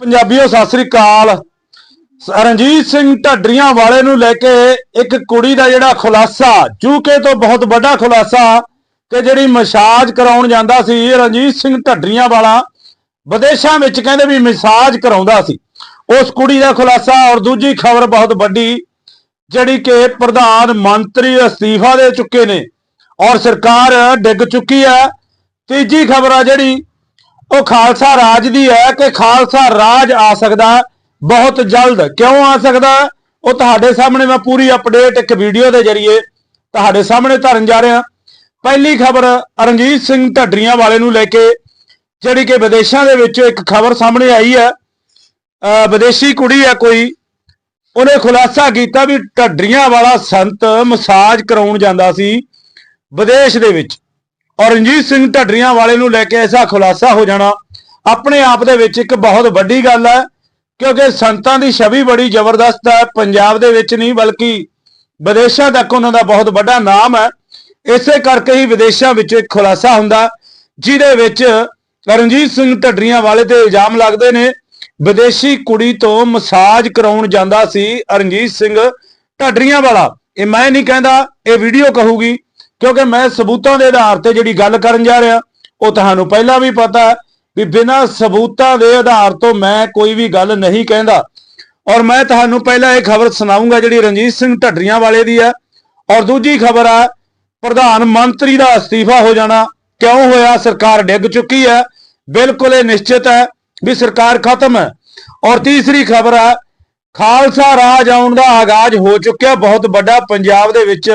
ਪੰਜਾਬੀਓ, ਸਤਿ ਸ੍ਰੀ ਅਕਾਲ। ਰਣਜੀਤ ਸਿੰਘ ਢੱਡਰੀਆਂ ਵਾਲੇ ਨੂੰ ਲੈ ਕੇ ਇੱਕ ਕੁੜੀ ਦਾ ਜਿਹੜਾ ਖੁਲਾਸਾ ਯੂਕੇ ਤੋਂ ਬਹੁਤ ਵੱਡਾ ਖੁਲਾਸਾ ਕਿ ਜਿਹੜੀ ਮਸਾਜ ਕਰਾਉਣ ਜਾਂਦਾ ਸੀ, ਰਣਜੀਤ ਸਿੰਘ ਢੱਡਰੀਆਂ ਵਾਲਾ ਵਿਦੇਸ਼ਾਂ ਵਿੱਚ ਕਹਿੰਦੇ ਵੀ ਮਸਾਜ ਕਰਾਉਂਦਾ ਸੀ। ਉਸ ਕੁੜੀ ਦਾ ਖੁਲਾਸਾ ਔਰ ਦੂਜੀ ਖਬਰ ਬਹੁਤ ਵੱਡੀ, ਜਿਹੜੀ ਕਿ ਪ੍ਰਧਾਨ ਮੰਤਰੀ ਅਸਤੀਫਾ ਦੇ ਚੁੱਕੇ ਨੇ ਔਰ ਸਰਕਾਰ ਡਿੱਗ ਚੁੱਕੀ ਹੈ। ਤੀਜੀ ਖਬਰ ਆ ਜਿਹੜੀ ਉਹ ਖਾਲਸਾ ਰਾਜ ਦੀ ਹੈ ਕਿ ਖਾਲਸਾ ਰਾਜ ਆ ਸਕਦਾ ਬਹੁਤ ਜਲਦ। ਕਿਉਂ ਆ ਸਕਦਾ ਉਹ ਤੁਹਾਡੇ ਸਾਹਮਣੇ ਮੈਂ ਪੂਰੀ ਅਪਡੇਟ ਇੱਕ ਵੀਡੀਓ ਦੇ ਜ਼ਰੀਏ ਤੁਹਾਡੇ ਸਾਹਮਣੇ ਧਰਨ ਜਾ ਰਿਹਾ। ਪਹਿਲੀ ਖਬਰ ਰਣਜੀਤ ਸਿੰਘ ਢੱਡਰੀਆਂ ਵਾਲੇ ਨੂੰ ਲੈ ਕੇ, ਜਿਹੜੀ ਕਿ ਵਿਦੇਸ਼ਾਂ ਦੇ ਵਿੱਚ ਇੱਕ ਖਬਰ ਸਾਹਮਣੇ ਆਈ ਹੈ। ਅਹ ਵਿਦੇਸ਼ੀ ਕੁੜੀ ਹੈ ਕੋਈ। ਉਹਨੇ ਖੁਲਾਸਾ ਕੀਤਾ ਵੀ ਢੱਡਰੀਆਂ ਵਾਲਾ ਸੰਤ ਮਸਾਜ ਕਰਾਉਣ ਜਾਂਦਾ ਸੀ ਵਿਦੇਸ਼ ਦੇ ਵਿੱਚ। ਔਰ ਰਣਜੀਤ ਸਿੰਘ ਢੱਡਰੀਆਂ ਵਾਲੇ ਨੂੰ ਲੈ ਕੇ ਐਸਾ ਖੁਲਾਸਾ ਹੋ ਜਾਣਾ ਆਪਣੇ ਆਪ ਦੇ ਵਿੱਚ ਇੱਕ ਬਹੁਤ ਵੱਡੀ ਗੱਲ ਹੈ, ਕਿਉਂਕਿ ਸੰਤਾਂ ਦੀ ਛਵੀ ਬੜੀ ਜ਼ਬਰਦਸਤ ਹੈ, ਪੰਜਾਬ ਦੇ ਵਿੱਚ ਨਹੀਂ ਬਲਕਿ ਵਿਦੇਸ਼ਾਂ ਤੱਕ ਉਹਨਾਂ ਦਾ ਬਹੁਤ ਵੱਡਾ ਨਾਮ ਹੈ। ਇਸੇ ਕਰਕੇ ਹੀ ਵਿਦੇਸ਼ਾਂ ਵਿੱਚ ਇੱਕ ਖੁਲਾਸਾ ਹੁੰਦਾ, ਜਿਹਦੇ ਵਿੱਚ ਰਣਜੀਤ ਸਿੰਘ ਢੱਡਰੀਆਂ ਵਾਲੇ ਤੇ ਇਲਜ਼ਾਮ ਲੱਗਦੇ ਨੇ, ਵਿਦੇਸ਼ੀ ਕੁੜੀ ਤੋਂ ਮਸਾਜ ਕਰਾਉਣ ਜਾਂਦਾ ਸੀ ਰਣਜੀਤ ਸਿੰਘ ਢੱਡਰੀਆਂ ਵਾਲਾ। ਇਹ ਮੈਂ ਨਹੀਂ ਕਹਿੰਦਾ, ਇਹ ਵੀਡੀਓ ਕਹੂਗੀ। ਕਿਉਂਕਿ ਮੈਂ ਸਬੂਤਾਂ ਦੇ ਆਧਾਰ ਤੇ ਜਿਹੜੀ ਗੱਲ ਕਰਨ ਜਾ ਰਿਹਾ, ਉਹ ਤੁਹਾਨੂੰ ਪਹਿਲਾਂ ਵੀ ਪਤਾ ਹੈ ਵੀ ਬਿਨਾਂ ਸਬੂਤਾਂ ਦੇ ਆਧਾਰ ਤੋਂ ਮੈਂ ਕੋਈ ਵੀ ਗੱਲ ਨਹੀਂ ਕਹਿੰਦਾ। ਔਰ ਮੈਂ ਤੁਹਾਨੂੰ ਪਹਿਲਾਂ ਇਹ ਖਬਰ ਸੁਣਾਉਂਗਾ ਜਿਹੜੀ ਰਣਜੀਤ ਸਿੰਘ ਢੱਡਰੀਆਂ ਵਾਲੇ ਦੀ ਹੈ। ਔਰ ਦੂਜੀ ਖਬਰ ਆ ਪ੍ਰਧਾਨ ਮੰਤਰੀ ਦਾ ਅਸਤੀਫਾ ਹੋ ਜਾਣਾ ਕਿਉਂ ਹੋਇਆ? ਸਰਕਾਰ ਡਿੱਗ ਚੁੱਕੀ ਹੈ। ਬਿਲਕੁਲ ਇਹ ਨਿਸ਼ਚਿਤ ਹੈ ਵੀ ਸਰਕਾਰ ਖਤਮ ਹੈ। ਔਰ ਤੀਸਰੀ ਖਬਰ ਆ ਖਾਲਸਾ ਰਾਜ ਆਉਣ ਦਾ ਆਗਾਜ਼ ਹੋ ਚੁੱਕਿਆ। ਬਹੁਤ ਵੱਡਾ ਪੰਜਾਬ ਦੇ ਵਿੱਚ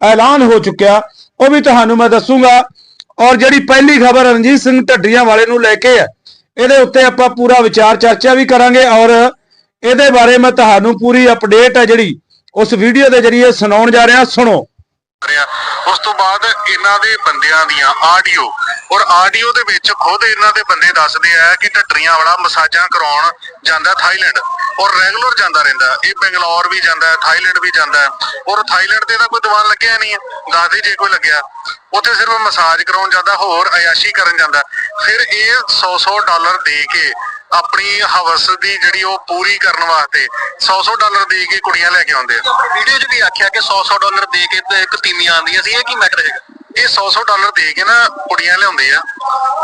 ਐਲਾਨ ਹੋ ਚੁੱਕਿਆ, ਉਹ ਵੀ ਤੁਹਾਨੂੰ ਮੈਂ ਦੱਸੂਗਾ। ਔਰ ਜਿਹੜੀ ਪਹਿਲੀ ਖਬਰ ਰਣਜੀਤ ਸਿੰਘ ਢੱਡੀਆਂ ਵਾਲੇ ਨੂੰ ਲੈ ਕੇ ਹੈ, ਇਹਦੇ ਉੱਤੇ ਆਪਾਂ ਪੂਰਾ ਵਿਚਾਰ ਚਰਚਾ ਵੀ ਕਰਾਂਗੇ ਔਰ ਇਹਦੇ ਬਾਰੇ ਮੈਂ ਤੁਹਾਨੂੰ ਪੂਰੀ ਅਪਡੇਟ ਹੈ ਜਿਹੜੀ, ਉਸ ਵੀਡੀਓ ਦੇ ਜਰੀਏ ਸੁਣਾਉਣ ਜਾ ਰਿਹਾ। ਸੁਣੋ। ਉਸ ਤੋਂ ਬਾਅਦ ਇਹਨਾਂ ਦੇ ਬੰਦਿਆਂ ਦੀਆਂ ਆਡੀਓ। ਔਰ ਆਡੀਓ ਦੇ ਵਿੱਚ ਖੁਦ ਇਹਨਾਂ ਦੇ ਬੰਦੇ ਦੱਸਦੇ ਆ ਕਿ ਢੱਟਰੀਆਂ ਵਾਲਾ ਮਸਾਜਾਂ ਕਰਾਉਣ ਜਾਂਦਾ ਥਾਈਲੈਂਡ। ਔਰ ਰੈਗੂਲਰ ਜਾਂਦਾ ਰਹਿੰਦਾ। ਇਹ ਬੰਗਲੌਰ ਵੀ ਜਾਂਦਾ, ਥਾਈਲੈਂਡ ਵੀ ਜਾਂਦਾ। ਔਰ ਥਾਈਲੈਂਡ ਤੇ ਤਾਂ ਕੋਈ ਦੀਵਾਨ ਲੱਗਿਆ ਨਹੀਂ ਹੈ ਜੇ ਕੋਈ ਲੱਗਿਆ। ਉੱਥੇ ਸਿਰਫ ਮਸਾਜ ਕਰਾਉਣ ਜਾਂਦਾ, ਹੋਰ ਅਯਾਸ਼ੀ ਕਰਨ ਜਾਂਦਾ। ਫਿਰ ਇਹ 100-100 ਡਾਲਰ ਦੇ ਕੇ ਆਪਣੀ ਹਵਸ ਦੀ ਜਿਹੜੀ ਉਹ ਪੂਰੀ ਕਰਨ ਵਾਸਤੇ 100-100 ਡਾਲਰ ਦੇ ਕੇ ਕੁੜੀਆਂ ਲੈ ਕੇ ਆਉਂਦੇ ਆ। ਵੀਡੀਓ 'ਚ ਵੀ ਆਖਿਆ ਕਿ 100-100 ਡਾਲਰ ਦੇ ਕੇ ਤੇ ਇੱਕ ਤੀਮੀਆਂ ਆਉਂਦੀਆਂ ਸੀ ਇਹ ਕੀ ਮੈਟਰ ਹੈਗਾ? ਇਹ 100-100 ਡਾਲਰ ਦੇ ਕੇ ਨਾ ਕੁੜੀਆਂ ਲਿਆਉਂਦੇ ਆ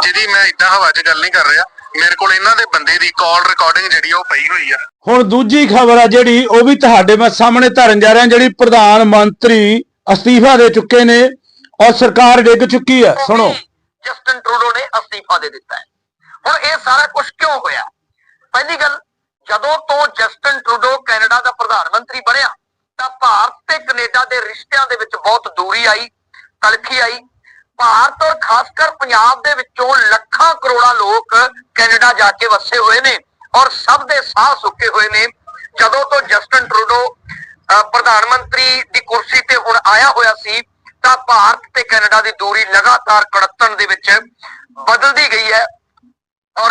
ਜਿਹਦੀ ਮੈਂ ਇਦਾਂ ਹਵਾ 'ਚ ਗੱਲ ਨਹੀਂ ਕਰ ਰਿਹਾ। ਮੇਰੇ ਕੋਲ ਇਹਨਾਂ ਦੇ ਬੰਦੇ ਦੀ ਕਾਲ ਰਿਕਾਰਡਿੰਗ ਜਿਹੜੀ ਆ ਉਹ ਪਈ ਹੋਈ ਆ। ਹੁਣ ਦੂਜੀ ਖਬਰ ਆ ਜਿਹੜੀ ਉਹ ਵੀ ਤੁਹਾਡੇ ਮੈਂ ਸਾਹਮਣੇ ਧਰਨ ਜਾ ਰਿਹਾ ਜਿਹੜੀ ਪ੍ਰਧਾਨ ਮੰਤਰੀ ਅਸਤੀਫਾ ਦੇ ਚੁੱਕੇ ਨੇ ਔਰ ਸਰਕਾਰ ਡਿੱਗ ਚੁੱਕੀ ਹੈ ਸੁਣੋ। ਜਸਟਨ ਟਰੂਡੋ ਨੇ ਅਸਤੀਫਾ ਦੇ ਦਿੱਤਾ ਹੈ। ਹੁਣ ਇਹ ਸਾਰਾ ਕੁਝ ਕਿਉਂ ਹੋਇਆ? ਪਹਿਲੀ ਗੱਲ ਜਦੋਂ ਤੋਂ ਜਸਟਨ ਟਰੂਡੋ ਕੈਨੇਡਾ ਦਾ ਪ੍ਰਧਾਨ ਮੰਤਰੀ ਬਣਿਆ ਤਾਂ ਭਾਰਤ ਤੇ ਕੈਨੇਡਾ ਦੇ ਰਿਸ਼ਤਿਆਂ ਦੇ ਵਿੱਚ ਬਹੁਤ ਦੂਰੀ ਆਈ ਤਲਖੀ ਆਈ। ਭਾਰਤ ਔਰ ਖਾਸ ਕਰ ਪੰਜਾਬ ਦੇ ਵਿੱਚੋਂ ਲੱਖਾਂ ਕਰੋੜਾਂ ਲੋਕ ਕੈਨੇਡਾ ਜਾ ਕੇ ਵਸੇ ਹੋਏ ਨੇ ਔਰ ਸਭ ਦੇ ਸਾਹ ਸੁੱਕੇ ਹੋਏ ਨੇ। ਜਦੋਂ ਤੋਂ ਜਸਟਨ ਟਰੂਡੋ ਅਹ, ਪ੍ਰਧਾਨ ਮੰਤਰੀ ਦੀ ਕੁਰਸੀ ਤੇ ਹੁਣ ਆਇਆ ਹੋਇਆ ਸੀ ਤਾਂ ਭਾਰਤ ਤੇ ਕੈਨੇਡਾ ਦੀ ਦੂਰੀ ਲਗਾਤਾਰ ਕੜੱਤਣ ਦੇ ਵਿੱਚ ਬਦਲਦੀ ਗਈ ਹੈ। ਔਰ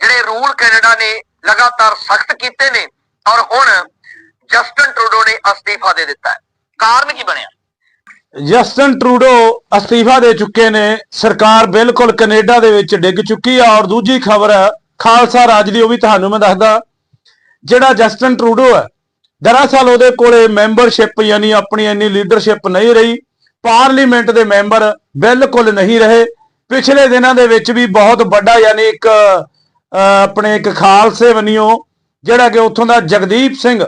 ਜਿਹੜੇ ਰੂਲ ਕੈਨੇਡਾ ਨੇ ਲਗਾਤਾਰ ਸਖਤ ਕੀਤੇ ਨੇ, ਔਰ ਹੁਣ ਜਸਟਨ ਟਰੂਡੋ ਨੇ ਅਸਤੀਫਾ ਦੇ ਦਿੱਤਾ ਹੈ। ਕਾਰਨ ਕੀ ਬਣਿਆ? ਜਸਟਨ ਟਰੂਡੋ ਅਸਤੀਫਾ ਦੇ ਚੁੱਕੇ ਨੇ, ਸਰਕਾਰ ਬਿਲਕੁਲ ਕੈਨੇਡਾ ਦੇ ਵਿੱਚ ਡਿੱਗ ਚੁੱਕੀ ਹੈ ਔਰ ਦੂਜੀ ਖਬਰ ਹੈ, ਖਾਲਸਾ ਰਾਜ ਦੀ, ਉਹ ਵੀ ਤੁਹਾਨੂੰ ਮੈਂ ਦੱਸਦਾ, ਜਿਹੜਾ ਜਸਟਨ ਟਰੂਡੋ ਹੈ, ਦਰਅਸਲ ਉਹਦੇ ਕੋਲੇ ਮੈਂਬਰਸ਼ਿਪ ਯਾਨੀ ਆਪਣੀ ਇੰਨੀ ਲੀਡਰਸ਼ਿਪ ਨਹੀਂ ਰਹੀ, ਪਾਰਲੀਮੈਂਟ ਦੇ ਮੈਂਬਰ ਬਿਲਕੁਲ ਨਹੀਂ ਰਹੇ ਪਿਛਲੇ ਦਿਨਾਂ ਦੇ ਵਿੱਚ ਵੀ ਬਹੁਤ ਵੱਡਾ ਯਾਨੀ ਇੱਕ ਅਹ, ਆਪਣੇ ਇੱਕ ਖਾਲਸੇ ਵਨਿਓ ਜਿਹੜਾ ਕਿ ਉੱਥੋਂ ਦਾ ਜਗਦੀਪ ਸਿੰਘ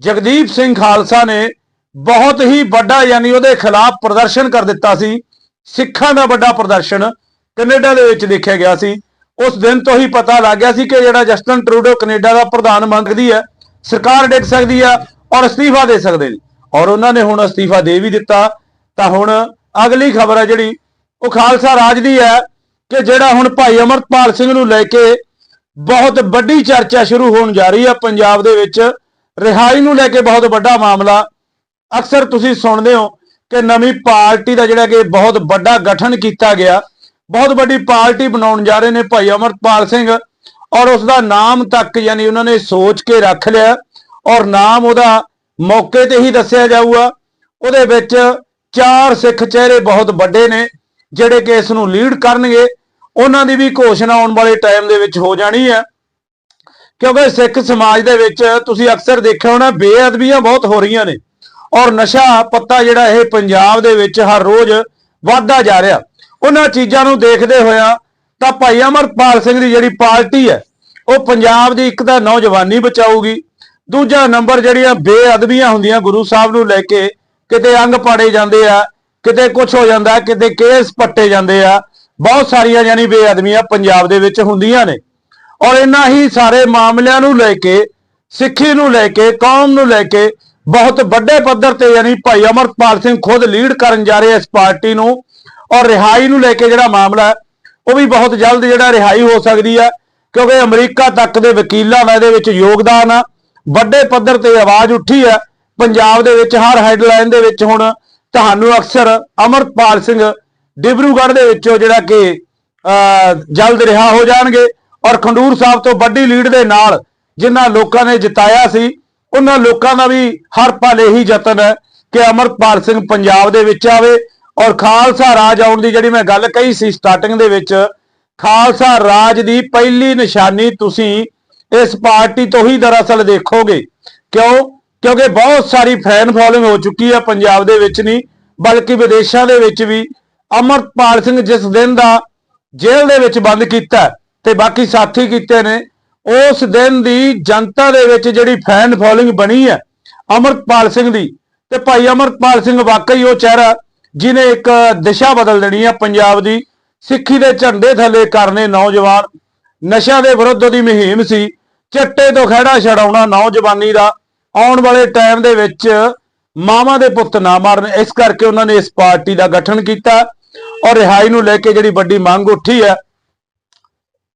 ਜਗਦੀਪ ਸਿੰਘ ਖਾਲਸਾ ਨੇ ਬਹੁਤ ਹੀ ਵੱਡਾ ਯਾਨੀ ਉਹਦੇ ਖਿਲਾਫ ਪ੍ਰਦਰਸ਼ਨ ਕਰ ਦਿੱਤਾ ਸੀ ਸਿੱਖਾਂ ਦਾ ਵੱਡਾ ਪ੍ਰਦਰਸ਼ਨ ਕੈਨੇਡਾ ਦੇ ਵਿੱਚ ਦੇਖਿਆ ਗਿਆ ਸੀ। ਉਸ ਦਿਨ ਤੋਂ ਹੀ ਪਤਾ ਲੱਗ ਗਿਆ ਸੀ ਕਿ ਜਿਹੜਾ ਜਸਟਨ ਟਰੂਡੋ ਕੈਨੇਡਾ ਦਾ ਪ੍ਰਧਾਨ ਮੰਗਦੀ ਹੈ ਸਰਕਾਰ ਡਿੱਗ ਸਕਦੀ ਆ ਔਰ ਅਸਤੀਫਾ ਦੇ ਸਕਦੇ ਨੇ। ਔਰ ਉਹਨਾਂ ਨੇ ਹੁਣ ਅਸਤੀਫਾ ਦੇ ਵੀ ਦਿੱਤਾ। ਤਾਂ ਹੁਣ ਅਗਲੀ ਖਬਰ ਹੈ ਜਿਹੜੀ ਉਹ ਖਾਲਸਾ ਰਾਜ ਦੀ ਹੈ ਕਿ ਜਿਹੜਾ ਹੁਣ ਭਾਈ ਅਮਰਪਾਲ ਸਿੰਘ ਨੂੰ ਲੈ ਕੇ ਬਹੁਤ ਵੱਡੀ ਚਰਚਾ ਸ਼ੁਰੂ ਹੋਣ ਜਾ ਰਹੀ ਹੈ ਪੰਜਾਬ ਦੇ ਵਿੱਚ। ਰਿਹਾਈ ਨੂੰ ਲੈ ਕੇ ਬਹੁਤ ਵੱਡਾ ਮਾਮਲਾ। ਅਕਸਰ ਤੁਸੀਂ ਸੁਣਦੇ ਹੋ ਕਿ ਨਵੀਂ ਪਾਰਟੀ ਦਾ ਜਿਹੜਾ ਕਿ ਬਹੁਤ ਵੱਡਾ ਗਠਨ ਕੀਤਾ ਗਿਆ। ਬਹੁਤ ਵੱਡੀ ਪਾਰਟੀ ਬਣਾਉਣ ਜਾ ਰਹੇ ਨੇ ਭਾਈ ਅਮਰਪਾਲ ਸਿੰਘ ਔਰ ਉਸ ਦਾ ਨਾਮ ਤੱਕ ਯਾਨੀ ਉਹਨਾਂ ਨੇ ਸੋਚ ਕੇ ਰੱਖ ਲਿਆ ਔਰ ਨਾਮ ਉਹਦਾ ਮੌਕੇ ਤੇ ਹੀ ਦੱਸਿਆ ਜਾਊਗਾ। ਉਹਦੇ ਵਿੱਚ ਚਾਰ ਸਿੱਖ ਚਿਹਰੇ ਬਹੁਤ ਵੱਡੇ ਨੇ। ਜਿਹੜੇ ਕਿ ਇਸ ਨੂੰ ਲੀਡ ਕਰਨਗੇ, ਉਹਨਾਂ ਦੀ ਵੀ ਘੋਸ਼ਣਾ ਆਉਣ ਵਾਲੇ ਟਾਈਮ ਦੇ ਵਿੱਚ ਹੋ ਜਾਣੀ ਹੈ। ਕਿਉਂਕਿ ਸਿੱਖ ਸਮਾਜ ਦੇ ਵਿੱਚ ਤੁਸੀਂ ਅਕਸਰ ਦੇਖਿਆ ਹੋਣਾ, ਬੇਅਦਬੀਆਂ ਬਹੁਤ ਹੋ ਰਹੀਆਂ ਨੇ। ਔਰ ਨਸ਼ਾ ਪੱਤਾ ਜਿਹੜਾ ਇਹ ਪੰਜਾਬ ਦੇ ਵਿੱਚ ਹਰ ਰੋਜ਼ ਵੱਧਦਾ ਜਾ ਰਿਹਾ। ਉਹਨਾਂ ਚੀਜ਼ਾਂ ਨੂੰ ਦੇਖਦੇ ਹੋਇਆ ਤਾਂ ਭਾਈ ਅਮਰਪਾਲ ਸਿੰਘ ਦੀ ਜਿਹੜੀ ਪਾਰਟੀ ਹੈ, ਉਹ ਪੰਜਾਬ ਦੀ ਇੱਕ ਤਾਂ ਨੌਜਵਾਨੀ ਬਚਾਊਗੀ, ਦੂਜਾ ਨੰਬਰ ਜਿਹੜੀਆਂ ਬੇਅਦਬੀਆਂ ਹੁੰਦੀਆਂ ਗੁਰੂ ਸਾਹਿਬ ਨੂੰ ਲੈ ਕੇ ਕਿਤੇ ਅੰਗ ਪਾੜੇ ਜਾਂਦੇ ਆ ਕਿਤੇ ਕੁਝ ਹੋ ਜਾਂਦਾ, ਕਿਤੇ ਕੇਸ ਪੱਟੇ ਜਾਂਦੇ ਆ। ਬਹੁਤ ਸਾਰੀਆਂ ਯਾਨੀ ਬੇਅਦਮੀਆਂ ਪੰਜਾਬ ਦੇ ਵਿੱਚ ਹੁੰਦੀਆਂ ਨੇ। ਔਰ ਇਹਨਾਂ ਹੀ ਸਾਰੇ ਮਾਮਲਿਆਂ ਨੂੰ ਲੈ ਕੇ, ਸਿੱਖੀ ਨੂੰ ਲੈ ਕੇ, ਕੌਮ ਨੂੰ ਲੈ ਕੇ ਬਹੁਤ ਵੱਡੇ ਪੱਧਰ ਤੇ ਯਾਨੀ ਭਾਈ ਅਮਰਪਾਲ ਸਿੰਘ ਖੁਦ ਲੀਡ ਕਰਨ ਜਾ ਰਹੇ ਇਸ ਪਾਰਟੀ ਨੂੰ। ਔਰ ਰਿਹਾਈ ਨੂੰ ਲੈ ਕੇ ਜਿਹੜਾ ਮਾਮਲਾ ਉਹ ਵੀ ਬਹੁਤ ਜਲਦ ਜਿਹੜਾ ਰਿਹਾਈ ਹੋ ਸਕਦੀ ਹੈ ਕਿਉਂਕਿ ਅਮਰੀਕਾ ਤੱਕ ਦੇ ਵਕੀਲਾਂ ਦਾ ਇਹਦੇ ਵਿੱਚ ਯੋਗਦਾਨ ਆ। ਵੱਡੇ ਪੱਧਰ ਤੇ ਆਵਾਜ਼ ਉੱਠੀ ਹੈ ਪੰਜਾਬ ਦੇ ਵਿੱਚ ਹਰ ਹੈਡਲਾਈਨ ਦੇ ਵਿੱਚ ਹੁਣ ਤੁਹਾਨੂੰ ਅਕਸਰ ਅਮਰਪਾਲ ਸਿੰਘ ਡਿਬਰੂਗੜ੍ਹ ਦੇ ਵਿੱਚੋਂ ਜਿਹੜਾ ਕਿ ਜਲਦ ਰਿਹਾ ਹੋ ਜਾਣਗੇ ਔਰ ਖੰਡੂਰ ਸਾਹਿਬ ਤੋਂ ਵੱਡੀ ਲੀਡ ਦੇ ਨਾਲ ਜਿਨ੍ਹਾਂ ਲੋਕਾਂ ਨੇ ਜਿਤਾਇਆ ਸੀ, ਉਹਨਾਂ ਲੋਕਾਂ ਦਾ ਵੀ ਹਰ ਪਲ ਇਹੀ ਯਤਨ ਹੈ ਕਿ ਅਮਰਪਾਲ ਸਿੰਘ ਪੰਜਾਬ ਦੇ ਵਿੱਚ ਆਵੇ ਔਰ ਖਾਲਸਾ ਰਾਜ ਆਉਣ ਦੀ ਜਿਹੜੀ ਮੈਂ ਗੱਲ ਕਹੀ ਸੀ ਸਟਾਰਟਿੰਗ ਦੇ ਵਿੱਚ, ਖਾਲਸਾ ਰਾਜ ਦੀ ਪਹਿਲੀ ਨਿਸ਼ਾਨੀ ਤੁਸੀਂ ਇਸ ਪਾਰਟੀ ਤੋਂ ਹੀ ਦਰਅਸਲ ਦੇਖੋਗੇ। ਕਿਉਂ? ਕਿਉਂਕਿ ਬਹੁਤ ਸਾਰੀ ਫੈਨ ਫੋਲੋਇੰਗ ਹੋ ਚੁੱਕੀ ਹੈ ਪੰਜਾਬ ਦੇ ਵਿੱਚ ਨਹੀਂ, ਬਲਕਿ ਵਿਦੇਸ਼ਾਂ ਦੇ ਵਿੱਚ ਵੀ। ਅਮਰਪਾਲ ਸਿੰਘ ਜਿਸ ਦਿਨ ਦਾ ਜੇਲ੍ਹ ਦੇ ਵਿੱਚ ਬੰਦ ਕੀਤਾ ਤੇ ਬਾਕੀ ਸਾਥੀ ਕੀਤੇ ਨੇ, ਉਸ ਦਿਨ ਦੀ ਜਨਤਾ ਦੇ ਵਿੱਚ ਜਿਹੜੀ ਫੈਨ ਫੋਲੋਇੰਗ ਬਣੀ ਹੈ ਅਮਰਪਾਲ ਸਿੰਘ ਦੀ, ਤੇ ਭਾਈ ਅਮਰਪਾਲ ਸਿੰਘ ਵਾਕਈ ਉਹ ਚਿਹਰਾ ਜਿਨੇ ਇੱਕ ਦਿਸ਼ਾ ਬਦਲ ਦੇਣੀ ਹੈ ਪੰਜਾਬ ਦੀ। ਸਿੱਖੀ ਦੇ ਝੰਡੇ ਥੱਲੇ ਕਰਨੇ ਨੌਜਵਾਨ, ਨਸ਼ਿਆਂ ਦੇ ਵਿਰੁੱਧ ਦੀ ਮੁਹਿੰਮ ਸੀ, ਚਿੱਟੇ ਤੋਂ ਖਹਿੜਾ ਛਡਾਉਣਾ ਨੌਜਵਾਨੀ ਦਾ। ਆਉਣ ਵਾਲੇ ਟਾਈਮ ਦੇ ਵਿੱਚ ਮਾਵਾਂ ਦੇ ਪੁੱਤ ਨਾ ਮਾਰਨ। ਇਸ ਕਰਕੇ ਉਹਨਾਂ ਨੇ ਇਸ ਪਾਰਟੀ ਦਾ ਗਠਨ ਕੀਤਾ ਔਰ ਰਿਹਾਈ ਨੂੰ ਲੈ ਕੇ ਜਿਹੜੀ ਵੱਡੀ ਮੰਗ ਉੱਠੀ ਹੈ,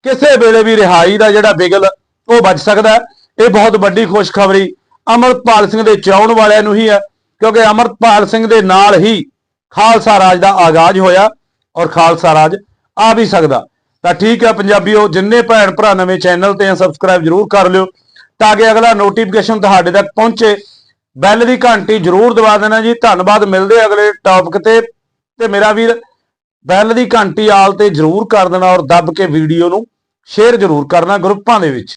ਕਿਸੇ ਵੇਲੇ ਵੀ ਰਿਹਾਈ ਦਾ ਜਿਹੜਾ ਬਿਗਲ ਉਹ ਵੱਜ ਸਕਦਾ ਇਹ ਬਹੁਤ ਵੱਡੀ ਖੁਸ਼ਖਬਰੀ ਅਮਰਪਾਲ ਸਿੰਘ ਦੇ ਚਾਉਣ ਵਾਲਿਆਂ ਨੂੰ ਹੀ ਹੈ, ਕਿਉਂਕਿ ਅਮਰਪਾਲ ਸਿੰਘ ਦੇ ਨਾਲ ਹੀ ਖਾਲਸਾ ਰਾਜ ਦਾ ਆਗਾਜ਼ ਹੋਇਆ ਔਰ ਖਾਲਸਾ ਰਾਜ ਆ ਵੀ ਸਕਦਾ। ਤਾਂ ਠੀਕ ਹੈ ਪੰਜਾਬੀਓ, ਜਿੰਨੇ ਭੈਣ ਭਰਾ ਨਵੇਂ ਚੈਨਲ ਤੇ ਆ ਸਬਸਕ੍ਰਾਈਬ ਜਰੂਰ ਕਰ ਲਿਓ। ਤਾਂ ਕਿ ਅਗਲਾ ਨੋਟੀਫਿਕੇਸ਼ਨ ਤੁਹਾਡੇ ਤੱਕ ਪਹੁੰਚੇ। ਬੈਲ ਦੀ ਘੰਟੀ ਜਰੂਰ ਦਬਾ ਦੇਣਾ ਜੀ। ਧੰਨਵਾਦ, ਮਿਲਦੇ ਅਗਲੇ ਟੌਪਿਕ ਤੇ। ਤੇ ਮੇਰਾ ਵੀਰ, ਬੈਲ ਦੀ ਘੰਟੀ ਆਲ ਤੇ ਜਰੂਰ ਕਰ ਦੇਣਾ ਔਰ ਦੱਬ ਕੇ ਵੀਡੀਓ ਨੂੰ ਸ਼ੇਅਰ ਜਰੂਰ ਕਰਨਾ ਗਰੁੱਪਾਂ ਦੇ ਵਿੱਚ।